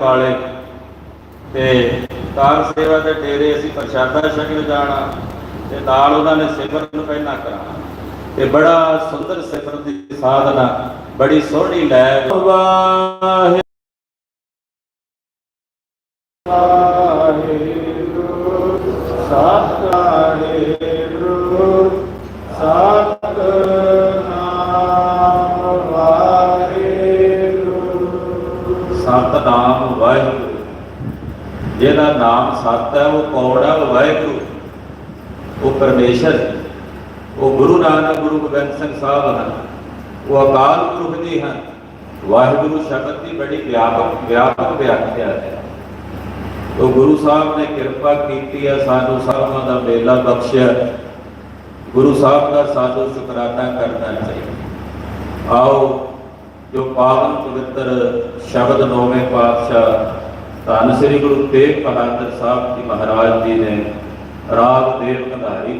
ਵਾਲੇ ਤੇ ਕਾਰ ਸੇਵਾ ਦੇ ਡੇਰੇ ਅਸੀਂ ਪ੍ਰਸ਼ਾਦਾ ਛਕਣ ਜਾਣਾ, ਤੇ ਨਾਲ ਉਹਨਾਂ ਨੇ ਸਿਮਰਨ ਪਹਿਲਾਂ ਕਰਾਉਣਾ। ਤੇ ਬੜਾ ਸੁੰਦਰ ਸਿਫਰ ਦੀ ਸਾਧਨਾ, ਬੜੀ ਸੋਹਣੀ ਲੈ। ਵਾਹਿ ਵਾਹਿਗੁਰੂ ਸਤਿਗੁਰੂ ਸਤਨਾਮ ਵਾਹਿਗੁਰੂ। ਜਿਹਦਾ ਨਾਮ ਸਤ ਹੈ, ਉਹ ਕੌਣ ਹੈ? ਵਾਹਿਗੁਰੂ। ਉਹ ਪਰਮੇਸ਼ਰ ਉਹ ਗੁਰੂ ਨਾਨਕ, ਗੁਰੂ ਗੋਬਿੰਦ ਸਿੰਘ ਸਾਹਿਬ ਹਨ। ਉਹ ਅਕਾਲ ਪੁਰਖ ਜੀ ਹਨ। ਵਾਹਿਗੁਰੂ ਸ਼ਬਦ ਦੀ ਬੜੀ ਵਿਆਪਕ ਵਿਆਪਕ ਵਿਆਖਿਆ ਹੈ। ਉਹ ਗੁਰੂ ਸਾਹਿਬ ਨੇ ਕਿਰਪਾ ਕੀਤੀ ਹੈ ਸਾਨੂੰ ਸਭਨਾਂ ਦਾ ਮੇਲਾ ਬਖਸ਼ਿਆ ਗੁਰੂ ਸਾਹਿਬ ਦਾ ਸਾਨੂੰ ਸ਼ੁਕਰਾਨਾ ਕਰਨਾ ਚਾਹੀਦਾ ਆਓ ਜੋ ਪਾਵਨ ਪਵਿੱਤਰ ਸ਼ਬਦ ਨੌਵੇਂ ਪਾਤਸ਼ਾਹ ਧੰਨ ਸ੍ਰੀ ਗੁਰੂ ਤੇਗ ਬਹਾਦਰ ਸਾਹਿਬ ਜੀ ਮਹਾਰਾਜ ਜੀ ਨੇ ਰਾਗ ਦੇਵ ਕੰਧਾਰੀ